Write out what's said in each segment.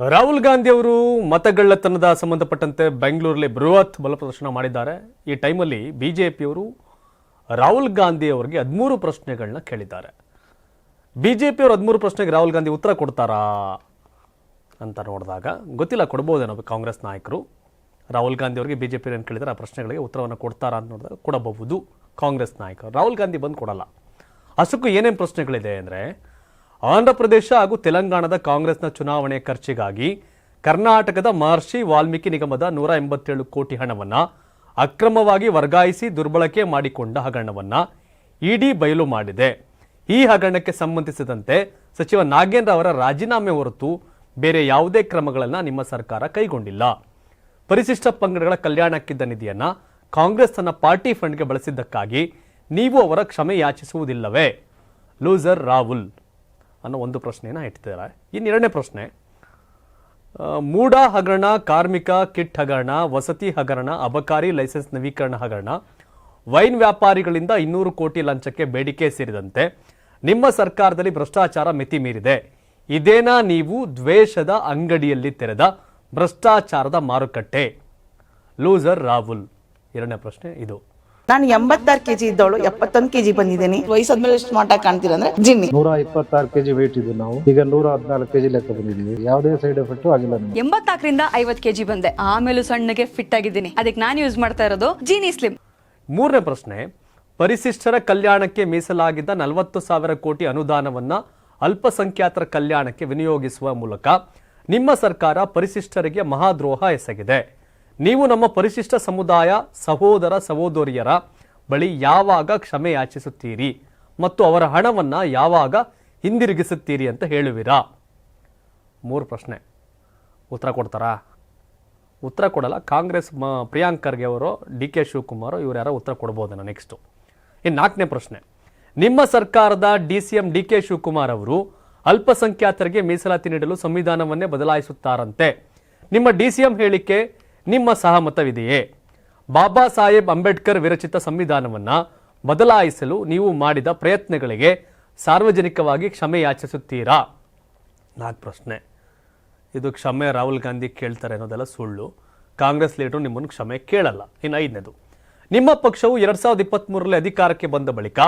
ರಾಹುಲ್ ಗಾಂಧಿ ಅವರು ಮತಗಳ್ಳತನದ ಸಂಬಂಧಪಟ್ಟಂತೆ ಬೆಂಗಳೂರಲ್ಲಿ ಬೃಹತ್ ಬಲ ಪ್ರದರ್ಶನ ಮಾಡಿದ್ದಾರೆ. ಈ ಟೈಮಲ್ಲಿ ಬಿಜೆಪಿಯವರು ರಾಹುಲ್ ಗಾಂಧಿ ಅವರಿಗೆ ಹದಿಮೂರು ಪ್ರಶ್ನೆಗಳನ್ನ ಕೇಳಿದ್ದಾರೆ. ಬಿಜೆಪಿಯವರು ಹದಿಮೂರು ಪ್ರಶ್ನೆಗೆ ರಾಹುಲ್ ಗಾಂಧಿ ಉತ್ತರ ಕೊಡ್ತಾರಾ ಅಂತ ನೋಡಿದಾಗ ಗೊತ್ತಿಲ್ಲ, ಕೊಡ್ಬೋದೇನೋ ಕಾಂಗ್ರೆಸ್ ನಾಯಕರು. ರಾಹುಲ್ ಗಾಂಧಿ ಅವರಿಗೆ ಬಿಜೆಪಿ ಏನು ಕೇಳಿದರೆ, ಆ ಪ್ರಶ್ನೆಗಳಿಗೆ ಉತ್ತರವನ್ನು ಕೊಡ್ತಾರಾ ಅಂತ ನೋಡಿದಾಗ ಕೊಡಬಹುದು. ಕಾಂಗ್ರೆಸ್ ನಾಯಕರು, ರಾಹುಲ್ ಗಾಂಧಿ ಬಂದು ಕೊಡಲ್ಲ. ಅಷ್ಟಕ್ಕೂ ಏನೇನು ಪ್ರಶ್ನೆಗಳಿದೆ ಅಂದರೆ ಆಂಧ್ರ ಪ್ರದೇಶ ಹಾಗೂ ತೆಲಂಗಾಣದ ಕಾಂಗ್ರೆಸ್ನ ಚುನಾವಣೆ ಖರ್ಚಿಗಾಗಿ ಕರ್ನಾಟಕದ ಮಹರ್ಷಿ ವಾಲ್ಮೀಕಿ ನಿಗಮದ ನೂರ ಎಂಬತ್ತೇಳು ಕೋಟಿ ಹಣವನ್ನು ಅಕ್ರಮವಾಗಿ ವರ್ಗಾಯಿಸಿ ದುರ್ಬಳಕೆ ಮಾಡಿಕೊಂಡ ಹಗರಣವನ್ನ ಇಡಿ ಬಯಲು ಮಾಡಿದೆ. ಈ ಹಗರಣಕ್ಕೆ ಸಂಬಂಧಿಸಿದಂತೆ ಸಚಿವ ನಾಗೇಂದ್ರ ಅವರ ರಾಜೀನಾಮೆ ಹೊರತು ಬೇರೆ ಯಾವುದೇ ಕ್ರಮಗಳನ್ನು ನಿಮ್ಮ ಸರ್ಕಾರ ಕೈಗೊಂಡಿಲ್ಲ. ಪರಿಶಿಷ್ಟ ಪಂಗಡಗಳ ಕಲ್ಯಾಣಕ್ಕಿದ್ದ ನಿಧಿಯನ್ನ ಕಾಂಗ್ರೆಸ್ ತನ್ನ ಪಾರ್ಟಿ ಫಂಡ್ಗೆ ಬಳಸಿದ್ದಕ್ಕಾಗಿ ನೀವು ಅವರ ಕ್ಷಮೆ ಯಾಚಿಸುವುದಿಲ್ಲವೇ? ಲೂಸರ್ ರಾಹುಲ್ ಅನ್ನೋ ಒಂದು ಪ್ರಶ್ನೆಯನ್ನು ಇಟ್ಟಿದ್ದಾರೆ. ಇನ್ನು ಎರಡನೇ ಪ್ರಶ್ನೆ ಮೂಡ ಹಗರಣ, ಕಾರ್ಮಿಕ ಕಿಟ್ ಹಗರಣ, ವಸತಿ ಹಗರಣ, ಅಬಕಾರಿ ಲೈಸೆನ್ಸ್ ನವೀಕರಣ ಹಗರಣ, ವೈನ್ ವ್ಯಾಪಾರಿಗಳಿಂದ ಇನ್ನೂರು ಕೋಟಿ ಲಂಚಕ್ಕೆ ಬೇಡಿಕೆ ಸೇರಿದಂತೆ ನಿಮ್ಮ ಸರ್ಕಾರದಲ್ಲಿ ಭ್ರಷ್ಟಾಚಾರ ಮಿತಿ ಮೀರಿದೆ. ಇದೇನಾ ನೀವು ದ್ವೇಷದ ಅಂಗಡಿಯಲ್ಲಿ ತೆರೆದ ಭ್ರಷ್ಟಾಚಾರದ ಮಾರುಕಟ್ಟೆ? ಲೂಸರ್ ರಾಹುಲ್. ಎರಡನೇ ಪ್ರಶ್ನೆ ಇದು. ನಾನು ಎಂಬತ್ತಾರು ಕೆಜಿ ಇದ್ದವಳು ಎಪ್ಪತ್ತೊಂದು ಕೆಜಿ ಬಂದಿದ್ದೀನಿ. ವಯಸ್ಸಾದ್ಮೇಲೆ ಎಷ್ಟು ಸ್ಮಾರ್ಟ್ ಆಗಿ ಕಾಣ್ತೀರ ಅಂದ್ರೆ ಜಿನ್ನಿ. ನೂರ ಇಪ್ಪತ್ತಾರು ಕೆಜಿ ವೇಟ್ ಇದ್ದು ನಾವು. ಈಗ ನೂರ ಹದಿನಾಲ್ಕು ಕೆಜಿ ಲೆಕ್ಕ ಬಂದಿದ್ದೀವಿ. ಯಾವುದೇ ಸೈಡ್ ಎಫೆಕ್ಟ್ ಆಗಿಲ್ಲ ಎಂಬತ್ತಾಕರಿಂದ ಎಂಬತ್ನಾಲ್ಕರಿಂದ ಐವತ್ ಕೆಜಿ ಬಂದೆ. ಆಮೇಲೂ ಸಣ್ಣಗೆ ಫಿಟ್ ಆಗಿದ್ದೀನಿ. ಅದಕ್ಕೆ ನಾನು ಯೂಸ್ ಮಾಡ್ತಾ ಇರೋದು ಜೀನಿ ಸ್ಲಿಮ್ ಮೂರನೇ ಪ್ರಶ್ನೆ ಪರಿಶಿಷ್ಟರ ಕಲ್ಯಾಣಕ್ಕೆ ಮೀಸಲಾಗಿದ್ದ ನಲವತ್ತು ಸಾವಿರ ಕೋಟಿ ಅನುದಾನವನ್ನ ಅಲ್ಪಸಂಖ್ಯಾತರ ಕಲ್ಯಾಣಕ್ಕೆ ವಿನಿಯೋಗಿಸುವ ಮೂಲಕ ನಿಮ್ಮ ಸರ್ಕಾರ ಪರಿಶಿಷ್ಟರಿಗೆ ಮಹಾದ್ರೋಹ ಎಸಗಿದೆ. ನೀವು ನಮ್ಮ ಪರಿಶಿಷ್ಟ ಸಮುದಾಯ, ಸಹೋದರ, ಸಹೋದರಿಯರ ಬಳಿ ಯಾವಾಗ ಕ್ಷಮೆ ಯಾಚಿಸುತ್ತೀರಿ ಮತ್ತು ಅವರ ಹಣವನ್ನು ಯಾವಾಗ ಹಿಂದಿರುಗಿಸುತ್ತೀರಿ ಅಂತ ಹೇಳುವಿರಾ? ಮೂರು ಪ್ರಶ್ನೆ. ಉತ್ತರ ಕೊಡ್ತಾರಾ? ಉತ್ತರ ಕೊಡಲ್ಲ. ಕಾಂಗ್ರೆಸ್ ಮ, ಪ್ರಿಯಾಂಕ್ ಖರ್ಗೆ ಅವರು ಡಿ ಕೆ ಶಿವಕುಮಾರ್ ಇವ್ರು ಯಾರೋ ಉತ್ತರ ಕೊಡ್ಬೋದನ್ನು ನೆಕ್ಸ್ಟು ಇನ್ನು ನಾಲ್ಕನೇ ಪ್ರಶ್ನೆ. ನಿಮ್ಮ ಸರ್ಕಾರದ D C M D K Shivakumar ಅವರು ಅಲ್ಪಸಂಖ್ಯಾತರಿಗೆ ಮೀಸಲಾತಿ ನೀಡಲು ಸಂವಿಧಾನವನ್ನೇ ಬದಲಾಯಿಸುತ್ತಾರಂತೆ. ನಿಮ್ಮ ಡಿ ಸಿ ಎಂ ಹೇಳಿಕೆ ನಿಮ್ಮ ಸಹಮತವಿದೆಯೇ? ಬಾಬಾ ಸಾಹೇಬ್ ಅಂಬೇಡ್ಕರ್ ವಿರಚಿತ ಸಂವಿಧಾನವನ್ನು ಬದಲಾಯಿಸಲು ನೀವು ಮಾಡಿದ ಪ್ರಯತ್ನಗಳಿಗೆ ಸಾರ್ವಜನಿಕವಾಗಿ ಕ್ಷಮೆ ಯಾಚಿಸುತ್ತೀರಾ? ನಾಲ್ಕು ಪ್ರಶ್ನೆ. ಇದು ಕ್ಷಮೆ ರಾಹುಲ್ ಗಾಂಧಿ ಕೇಳ್ತಾರೆ ಅನ್ನೋದೆಲ್ಲ ಸುಳ್ಳು. ಕಾಂಗ್ರೆಸ್ ಲೀಡರು ನಿಮ್ಮನ್ನು ಕ್ಷಮೆ ಕೇಳಲ್ಲ. ಇನ್ನು ಐದನೇದು. ನಿಮ್ಮ ಪಕ್ಷವು ಎರಡ್ ಸಾವಿರದ ಇಪ್ಪತ್ತ್ಮೂರರಲ್ಲಿ ಅಧಿಕಾರಕ್ಕೆ ಬಂದ ಬಳಿಕ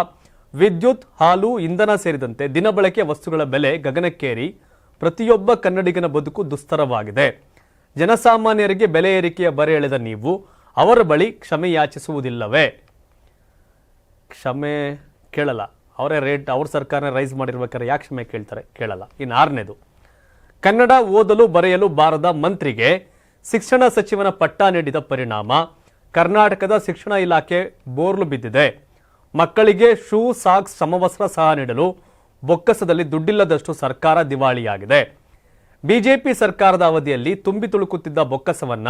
ವಿದ್ಯುತ್, ಹಾಲು, ಇಂಧನ ಸೇರಿದಂತೆ ದಿನಬಳಕೆ ವಸ್ತುಗಳ ಬೆಲೆ ಗಗನಕ್ಕೇರಿ. ಪ್ರತಿಯೊಬ್ಬ ಕನ್ನಡಿಗನ ಬದುಕು ದುಸ್ತರವಾಗಿದೆ. ಜನಸಾಮಾನ್ಯರಿಗೆ ಬೆಲೆ ಏರಿಕೆಯ ಬರೆ ಎಳೆದ ನೀವು, ಅವರ ಬಳಿ ಕ್ಷಮೆ ಯಾಚಿಸುವುದಿಲ್ಲವೇ? ಕ್ಷಮೆ ಕೇಳಲ್ಲ. ಅವರೇ ರೇಟ್, ಅವ್ರ ಸರ್ಕಾರ ರೈಸ್ ಮಾಡಿರ್ಬೇಕಾದ್ರೆ ಯಾಕೆ ಕ್ಷಮೆ ಕೇಳ್ತಾರೆ? ಕೇಳಲ್ಲ. ಇನ್ನು ಆರನೇದು. ಕನ್ನಡ ಓದಲು ಬರೆಯಲು ಬಾರದ ಮಂತ್ರಿಗೆ ಶಿಕ್ಷಣ ಸಚಿವನ ಪಟ್ಟ ನೀಡಿದ ಪರಿಣಾಮ, ಕರ್ನಾಟಕದ ಶಿಕ್ಷಣ ಇಲಾಖೆ ಬೋರ್ಲು ಬಿದ್ದಿದೆ. ಮಕ್ಕಳಿಗೆ ಶೂ, ಸಾಕ್ಸ್, ಸಮವಸ್ತ್ರ ಸಹ ನೀಡಲು ಬೊಕ್ಕಸದಲ್ಲಿ ದುಡ್ಡಿಲ್ಲದಷ್ಟು ಸರ್ಕಾರ ದಿವಾಳಿಯಾಗಿದೆ. ಬಿಜೆಪಿ ಸರ್ಕಾರದ ಅವಧಿಯಲ್ಲಿ ತುಂಬಿ ತುಳುಕುತ್ತಿದ್ದ ಬೊಕ್ಕಸವನ್ನ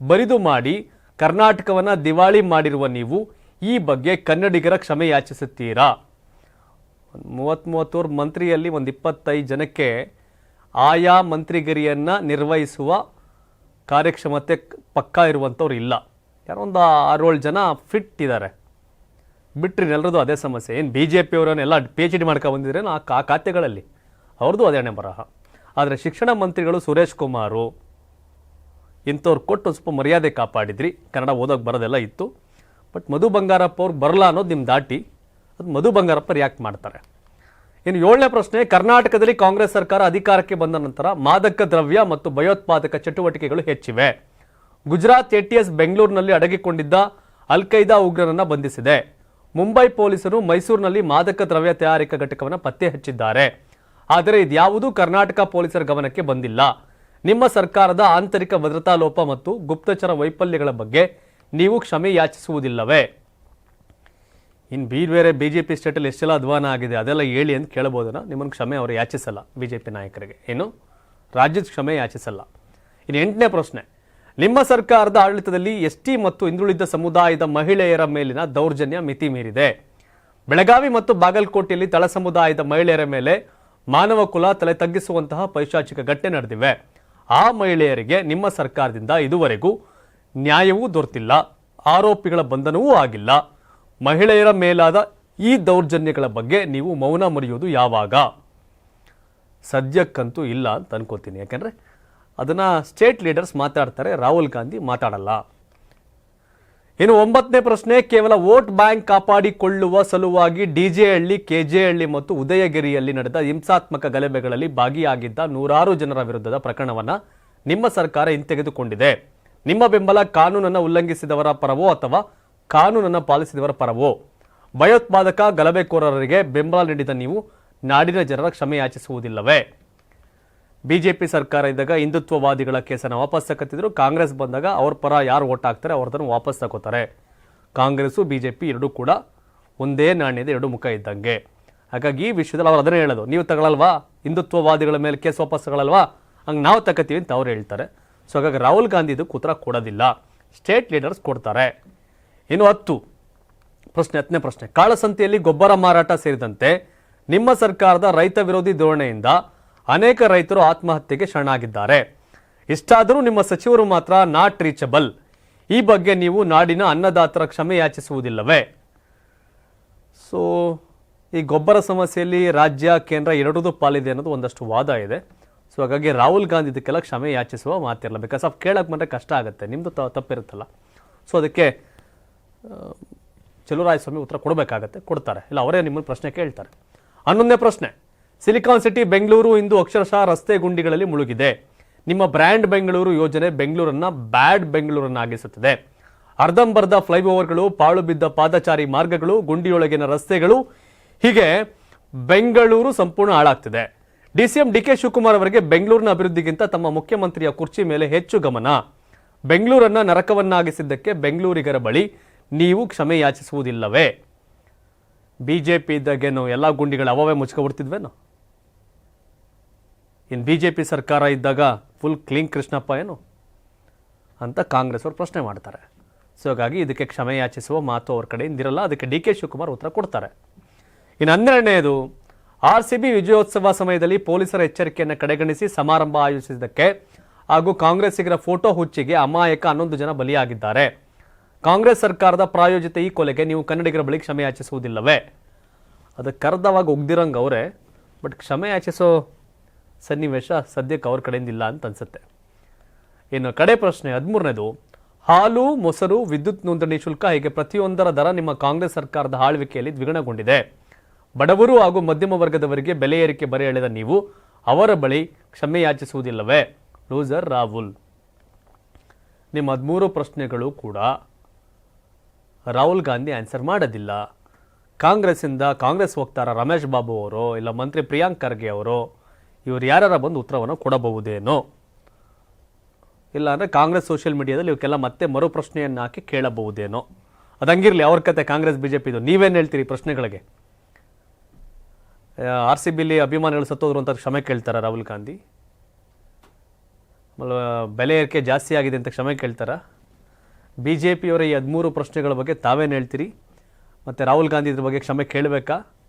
ಬರಿದು ಮಾಡಿ ಕರ್ನಾಟಕವನ್ನ ದಿವಾಳಿ ಮಾಡಿರುವ ನೀವು ಈ ಬಗ್ಗೆ ಕನ್ನಡಿಗರ ಕ್ಷಮೆ ಯಾಚಿಸುತ್ತೀರಾ? ಒಂದು ಮೂವತ್ತ್ ಮೂವತ್ತೂರು ಮಂತ್ರಿಯಲ್ಲಿ ಒಂದು ಇಪ್ಪತ್ತೈದು ಜನಕ್ಕೆ ಆಯಾ ಮಂತ್ರಿಗಿರಿಯನ್ನು ನಿರ್ವಹಿಸುವ ಕಾರ್ಯಕ್ಷಮತೆ ಪಕ್ಕಾ ಇರುವಂಥವ್ರು ಇಲ್ಲ. ಯಾರೋ ಒಂದು ಆರೇಳು ಜನ ಫಿಟ್ ಇದ್ದಾರೆ ಬಿಟ್ರಿ ಎಲ್ಲರದು ಅದೇ ಸಮಸ್ಯೆ. ಏನು ಬಿ ಜೆ ಪಿಯವರನ್ನೆಲ್ಲ ಪಿ ಎಚ್ ಡಿ ಮಾಡ್ಕೊಂಡು ಬಂದಿದ್ರೇನು ಆ ಖಾತೆಗಳಲ್ಲಿ? ಅವ್ರದ್ದು ಅದೇ ಬರಹ ಆದರೆ ಶಿಕ್ಷಣ ಮಂತ್ರಿಗಳು ಸುರೇಶ್ ಕುಮಾರು, ಇಂಥವ್ರು ಕೊಟ್ಟು ಸ್ವಲ್ಪ ಮರ್ಯಾದೆ ಕಾಪಾಡಿದ್ರಿ. ಕನ್ನಡ ಓದೋಕ್ಕೆ ಬರೋದೆಲ್ಲ ಇತ್ತು. ಬಟ್ ಮಧು ಬಂಗಾರಪ್ಪ ಅವ್ರು ಬರಲ್ಲ ಅನ್ನೋದು ನಿಮ್ಮ ದಾಟಿ. ಅದು ಮಧು ಬಂಗಾರಪ್ಪ ರಿಯಾಕ್ಟ್ ಮಾಡ್ತಾರೆ. ಇನ್ನು ಏಳನೇ ಪ್ರಶ್ನೆ, ಕರ್ನಾಟಕದಲ್ಲಿ ಕಾಂಗ್ರೆಸ್ ಸರ್ಕಾರ ಅಧಿಕಾರಕ್ಕೆ ಬಂದ ನಂತರ ಮಾದಕ ದ್ರವ್ಯ ಮತ್ತು ಭಯೋತ್ಪಾದಕ ಚಟುವಟಿಕೆಗಳು ಹೆಚ್ಚಿವೆ. ಗುಜರಾತ್ ಎಟಿಎಸ್ ಬೆಂಗಳೂರಿನಲ್ಲಿ ಅಡಗಿಕೊಂಡಿದ್ದ ಅಲ್ ಖೈದಾ ಉಗ್ರರನ್ನ ಬಂಧಿಸಿದೆ. ಮುಂಬೈ ಪೊಲೀಸರು ಮೈಸೂರಿನಲ್ಲಿ ಮಾದಕ ದ್ರವ್ಯ ತಯಾರಿಕಾ ಘಟಕವನ್ನು ಪತ್ತೆ ಹಚ್ಚಿದ್ದಾರೆ. ಆದರೆ ಇದ್ಯಾವುದೂ ಕರ್ನಾಟಕ ಪೊಲೀಸರ ಗಮನಕ್ಕೆ ಬಂದಿಲ್ಲ. ನಿಮ್ಮ ಸರ್ಕಾರದ ಆಂತರಿಕ ಭದ್ರತಾ ಲೋಪ ಮತ್ತು ಗುಪ್ತಚರ ವೈಫಲ್ಯಗಳ ಬಗ್ಗೆ ನೀವು ಕ್ಷಮೆ ಯಾಚಿಸುವುದಿಲ್ಲವೇ? ಇನ್ನು ಬೀರ್ ಬೇರೆ ಬಿ ಜೆ ಪಿ ಸ್ಟೇಟಲ್ಲಿ ಎಷ್ಟೆಲ್ಲ ಅಧ್ವಾನ ಆಗಿದೆ ಅದೆಲ್ಲ ಹೇಳಿ ಅಂತ ಕೇಳಬಹುದನ ನಿಮ್ಮನ್ನು ಕ್ಷಮೆ ಅವರು ಯಾಚಿಸಲ್ಲ ಬಿ ಜೆ ಪಿ ನಾಯಕರಿಗೆ. ಏನು? ರಾಜ್ಯದ ಕ್ಷಮೆ ಯಾಚಿಸಲ್ಲ. ಇನ್ನು ಎಂಟನೇ ಪ್ರಶ್ನೆ. ನಿಮ್ಮ ಸರ್ಕಾರದ ಆಡಳಿತದಲ್ಲಿ ಎಸ್ ಟಿ ಮತ್ತು ಹಿಂದುಳಿದ ಸಮುದಾಯದ ಮಹಿಳೆಯರ ಮೇಲಿನ ದೌರ್ಜನ್ಯ ಮಿತಿ ಮೀರಿದೆ ಬೆಳಗಾವಿ ಮತ್ತು ಬಾಗಲಕೋಟೆಯಲ್ಲಿ ತಳ ಸಮುದಾಯದ ಮಹಿಳೆಯರ ಮೇಲೆ ಮಾನವ ಕುಲ ತಲೆ ತಗ್ಗಿಸುವಂತಹ ಪೈಶಾಚಿಕ ಘಟನೆ ನಡೆದಿವೆ. ಆ ಮಹಿಳೆಯರಿಗೆ ನಿಮ್ಮ ಸರ್ಕಾರದಿಂದ ಇದುವರೆಗೂ ನ್ಯಾಯವೂ ದೊರೆತಿಲ್ಲ, ಆರೋಪಿಗಳ ಬಂಧನವೂ ಆಗಿಲ್ಲ. ಮಹಿಳೆಯರ ಮೇಲಾದ ಈ ದೌರ್ಜನ್ಯಗಳ ಬಗ್ಗೆ ನೀವು ಮೌನ ಮರೆಯುವುದು ಯಾವಾಗ? ಸದ್ಯಕ್ಕಂತೂ ಇಲ್ಲ ಅಂತ ಅನ್ಕೋತೀನಿ, ಯಾಕೆಂದರೆ ಅದನ್ನು ಸ್ಟೇಟ್ ಲೀಡರ್ಸ್ ಮಾತಾಡ್ತಾರೆ, ರಾಹುಲ್ ಗಾಂಧಿ ಮಾತಾಡಲ್ಲ. ಇನ್ನು ಒಂಬತ್ತನೇ ಪ್ರಶ್ನೆ, ಕೇವಲ ವೋಟ್ ಬ್ಯಾಂಕ್ ಕಾಪಾಡಿಕೊಳ್ಳುವ ಸಲುವಾಗಿ ಡಿಜೆಹಳ್ಳಿ ಕೆಜೆಹಳ್ಳಿ ಮತ್ತು ಉದಯಗಿರಿಯಲ್ಲಿ ನಡೆದ ಹಿಂಸಾತ್ಮಕ ಗಲಭೆಗಳಲ್ಲಿ ಭಾಗಿಯಾಗಿದ್ದ ನೂರಾರು ಜನರ ವಿರುದ್ಧದ ಪ್ರಕರಣವನ್ನ ನಿಮ್ಮ ಸರ್ಕಾರ ಹಿಂತೆಗೆದುಕೊಂಡಿದೆ. ನಿಮ್ಮ ಬೆಂಬಲ ಕಾನೂನನ್ನು ಉಲ್ಲಂಘಿಸಿದವರ ಪರವೋ ಅಥವಾ ಕಾನೂನನ್ನು ಪಾಲಿಸಿದವರ ಪರವೋ? ಭಯೋತ್ಪಾದಕ ಗಲಭೆಕೋರರಿಗೆ ಬೆಂಬಲ ನೀಡಿದ ನೀವು ನಾಡಿನ ಜನರ ಕ್ಷಮೆ ಯಾಚಿಸುವುದಿಲ್ಲವೇ ಬಿಜೆಪಿ ಸರ್ಕಾರ ಇದ್ದಾಗ ಹಿಂದುತ್ವವಾದಿಗಳ ಕೇಸನ್ನು ವಾಪಸ್ ತಗೋತಿದ್ರು. ಕಾಂಗ್ರೆಸ್ ಬಂದಾಗ ಅವ್ರ ಪರ ಯಾರು ಓಟ್ ಹಾಕ್ತಾರೆ, ಅವ್ರದನ್ನು ವಾಪಸ್ ತಗೋತಾರೆ. ಕಾಂಗ್ರೆಸ್ಸು, ಬಿಜೆಪಿ ಎರಡೂ ಕೂಡ ಒಂದೇ ನಾಣ್ಯದ ಎರಡು ಮುಖ ಇದ್ದಂಗೆ. ಹಾಗಾಗಿ ಈ ವಿಷಯದಲ್ಲಿ ಅವ್ರು ಅದನ್ನೇ ಹೇಳೋದು. ನೀವು ತಗೊಳ್ಳಲ್ವಾ ಹಿಂದುತ್ವವಾದಿಗಳ ಮೇಲೆ ಕೇಸ್ ವಾಪಸ್ ತಗೊಳ್ಳಲ್ವಾ ಹಂಗೆ ನಾವು ತಗೋತೀವಿ ಅಂತ ಅವ್ರು ಹೇಳ್ತಾರೆ. ಸೊ, ಹಾಗಾಗಿ ರಾಹುಲ್ ಗಾಂಧಿ ಇದಕ್ಕೆ ಉತ್ತರ ಕೊಡೋದಿಲ್ಲ. ಸ್ಟೇಟ್ ಲೀಡರ್ಸ್ ಕೊಡ್ತಾರೆ. ಇನ್ನು ಹತ್ತು. ಪ್ರಶ್ನೆ, ಹತ್ತನೇ ಪ್ರಶ್ನೆ. ಕಾಳಸಂತೆಯಲ್ಲಿ ಗೊಬ್ಬರ ಮಾರಾಟ ಸೇರಿದಂತೆ ನಿಮ್ಮ ಸರ್ಕಾರದ ರೈತ ವಿರೋಧಿ ಧೋರಣೆಯಿಂದ ಅನೇಕ ರೈತರು ಆತ್ಮಹತ್ಯೆಗೆ ಶರಣಾಗಿದ್ದಾರೆ. ಇಷ್ಟಾದರೂ ನಿಮ್ಮ ಸಚಿವರು ಮಾತ್ರ ನಾಟ್ ರೀಚಬಲ್. ಈ ಬಗ್ಗೆ ನೀವು ನಾಡಿನ ಅನ್ನದಾತರ ಕ್ಷಮೆ ಯಾಚಿಸುವುದಿಲ್ಲವೇ? ಸೊ ಈ ಗೊಬ್ಬರ ಸಮಸ್ಯೆಯಲ್ಲಿ ರಾಜ್ಯ, ಕೇಂದ್ರ ಎರಡೂ ಪಾಲಿದೆ ಅನ್ನೋದು ಒಂದಷ್ಟು ವಾದ ಇದೆ. ಸೊ ಹಾಗಾಗಿ ರಾಹುಲ್ ಗಾಂಧಿ ಇದಕ್ಕೆಲ್ಲ ಕ್ಷಮೆ ಯಾಚಿಸುವ ಮಾತಿರಲ್ಲ ಬಿಕಾಸ್ ಆಫ್ ಕೇಳಕ್ಕೆ ಬಂದರೆ ಕಷ್ಟ ಆಗುತ್ತೆ. ನಿಮ್ಮದು ತಪ್ಪಿರುತ್ತಲ್ಲ. ಸೊ ಅದಕ್ಕೆ ಸ್ವಾಮಿ ಉತ್ತರ ಕೊಡಬೇಕಾಗತ್ತೆ. ಕೊಡ್ತಾರೆ. ಇಲ್ಲ, ಅವರೇ ನಿಮ್ಮನ್ನು ಪ್ರಶ್ನೆ ಕೇಳ್ತಾರೆ. ಹನ್ನೊಂದನೇ ಪ್ರಶ್ನೆ. ಸಿಲಿಕಾನ್ ಸಿಟಿ ಬೆಂಗಳೂರು ಇಂದು ಅಕ್ಷರಶಃ ರಸ್ತೆ ಗುಂಡಿಗಳಲ್ಲಿ ಮುಳುಗಿದೆ. ನಿಮ್ಮ ಬ್ರ್ಯಾಂಡ್ ಬೆಂಗಳೂರು ಯೋಜನೆ ಬೆಂಗಳೂರನ್ನ ಬ್ಯಾಡ್ ಬೆಂಗಳೂರನ್ನಾಗಿಸುತ್ತದೆ. ಅರ್ಧಂಬರ್ಧ ಫ್ಲೈಓವರ್ಗಳು, ಪಾಳು ಬಿದ್ದ ಪಾದಚಾರಿ ಮಾರ್ಗಗಳು, ಗುಂಡಿಯೊಳಗಿನ ರಸ್ತೆಗಳು, ಹೀಗೆ ಬೆಂಗಳೂರು ಸಂಪೂರ್ಣ ಹಾಳಾಗ್ತಿದೆ. ಡಿಸಿಎಂ ಡಿ ಕೆ ಶಿವಕುಮಾರ್ ಅವರಿಗೆ ಬೆಂಗಳೂರಿನ ಅಭಿವೃದ್ಧಿಗಿಂತ ತಮ್ಮ ಮುಖ್ಯಮಂತ್ರಿಯ ಕುರ್ಚಿ ಮೇಲೆ ಹೆಚ್ಚು ಗಮನ. ಬೆಂಗಳೂರನ್ನ ನರಕವನ್ನಾಗಿಸಿದ್ದಕ್ಕೆ ಬೆಂಗಳೂರಿಗರ ಬಳಿ ನೀವು ಕ್ಷಮೆ ಯಾಚಿಸುವುದಿಲ್ಲವೇ ಬಿಜೆಪಿ ಇದ್ದಾಗೇನು ಎಲ್ಲ ಗುಂಡಿಗಳು ಅವವೇ ಮುಚ್ಕೊಬಿಡ್ತಿದ್ವೇನು ಇನ್ನು ಬಿ ಜೆ ಪಿ ಸರ್ಕಾರ ಇದ್ದಾಗ ಫುಲ್ ಕ್ಲೀನ್ ಕೃಷ್ಣಪ್ಪ ಏನು? ಅಂತ ಕಾಂಗ್ರೆಸ್ ಅವರು ಪ್ರಶ್ನೆ ಮಾಡ್ತಾರೆ. ಸೊ ಹಾಗಾಗಿ ಇದಕ್ಕೆ ಕ್ಷಮೆ ಯಾಚಿಸುವ ಮಾತು ಅವ್ರ ಕಡೆ ಇರಲ್ಲ ಅದಕ್ಕೆ ಡಿ ಕೆ ಶಿವಕುಮಾರ್ ಉತ್ತರ ಕೊಡ್ತಾರೆ. ಇನ್ನು ಹನ್ನೆರಡನೇದು, ಆರ್ ಸಿ ಬಿ ವಿಜಯೋತ್ಸವ ಸಮಯದಲ್ಲಿ ಪೊಲೀಸರ ಎಚ್ಚರಿಕೆಯನ್ನು ಕಡೆಗಣಿಸಿ ಸಮಾರಂಭ ಆಯೋಜಿಸಿದ್ದಕ್ಕೆ ಹಾಗೂ ಕಾಂಗ್ರೆಸ್ಸಿಗರ ಫೋಟೋ ಹುಚ್ಚಿಗೆ ಅಮಾಯಕ ಹನ್ನೊಂದು ಜನ ಬಲಿಯಾಗಿದ್ದಾರೆ. ಕಾಂಗ್ರೆಸ್ ಸರ್ಕಾರದ ಪ್ರಾಯೋಜಿತ ಈ ಕೊಲೆಗೆ ನೀವು ಕನ್ನಡಿಗರ ಬಳಿ ಕ್ಷಮೆ ಯಾಚಿಸುವುದಿಲ್ಲವೇ? ಅದಕ್ಕೆ ಕರೆದವಾಗ ಒಗ್ದಿರಂಗೆ ಅವರೇ, ಬಟ್ ಕ್ಷಮೆ ಯಾಚಿಸೋ ಸನ್ನಿವೇಶ ಸದ್ಯಕ್ಕೆ ಅವ್ರ ಕಡೆಯಿಂದ ಇಲ್ಲ ಅಂತ ಅನ್ಸುತ್ತೆ. ಇನ್ನು ಕಡೆ ಪ್ರಶ್ನೆ ಹದಿಮೂರನೇದು, ಹಾಲು, ಮೊಸರು, ವಿದ್ಯುತ್ ನೋಂದಣಿ ಶುಲ್ಕ ಹೀಗೆ ಪ್ರತಿಯೊಂದರ ದರ ನಿಮ್ಮ ಕಾಂಗ್ರೆಸ್ ಸರ್ಕಾರದ ಆಳ್ವಿಕೆಯಲ್ಲಿ ದ್ವಿಗುಣಗೊಂಡಿದೆ. ಬಡವರು ಹಾಗೂ ಮಧ್ಯಮ ವರ್ಗದವರಿಗೆ ಬೆಲೆ ಏರಿಕೆ ಬರೆ ಎಳೆದ ನೀವು, ಅವರ ಬಳಿ ಕ್ಷಮೆ ಯಾಚಿಸುವುದಿಲ್ಲವೇ? ಲೂಸರ್ ರಾಹುಲ್. ನಿಮ್ಮ ಹದಿಮೂರು ಪ್ರಶ್ನೆಗಳು ಕೂಡ ರಾಹುಲ್ ಗಾಂಧಿ ಆನ್ಸರ್ ಮಾಡೋದಿಲ್ಲ. ಕಾಂಗ್ರೆಸ್ಸಿಂದ ಕಾಂಗ್ರೆಸ್ ವಕ್ತಾರ ರಮೇಶ್ ಬಾಬು ಅವರು, ಇಲ್ಲ ಮಂತ್ರಿ ಪ್ರಿಯಾಂಕ್ ಖರ್ಗೆ ಅವರು ಇವರು ಯಾರ್ಯಾರ ಬಂದು ಉತ್ತರವನ್ನು ಕೊಡಬಹುದೇನೋ? ಇಲ್ಲ ಅಂದರೆ ಕಾಂಗ್ರೆಸ್ ಸೋಷಿಯಲ್ ಮೀಡಿಯಾದಲ್ಲಿ ಇವಕ್ಕೆಲ್ಲ ಮತ್ತೆ ಮರು ಪ್ರಶ್ನೆಯನ್ನು ಹಾಕಿ ಕೇಳಬಹುದೇನೋ? ಅದಂಗಿರಲಿ ಅವ್ರ ಕತೆ ಕಾಂಗ್ರೆಸ್ ಬಿ ಜೆ ಪಿದು ನೀವೇನು ಹೇಳ್ತೀರಿ ಪ್ರಶ್ನೆಗಳಿಗೆ? ಆರ್ ಸಿ ಬಿಲಿ ಅಭಿಮಾನಿಗಳು ಸತ್ತೋದ್ರು ಅಂತ ಕ್ಷಮೆ ಕೇಳ್ತಾರ ರಾಹುಲ್ ಗಾಂಧಿ? ಆಮೇಲೆ ಬೆಲೆ ಏರಿಕೆ ಜಾಸ್ತಿ ಆಗಿದೆ ಅಂತ ಕ್ಷಮೆ ಕೇಳ್ತಾರ? ಬಿ ಜೆ ಪಿಯವರ ಈ ಹದಿಮೂರು ಪ್ರಶ್ನೆಗಳ ಬಗ್ಗೆ ತಾವೇನು ಹೇಳ್ತೀರಿ? ಮತ್ತು ರಾಹುಲ್ ಗಾಂಧಿ ಇದ್ರ ಬಗ್ಗೆ ಕ್ಷಮೆ ಕೇಳಬೇಕಾ?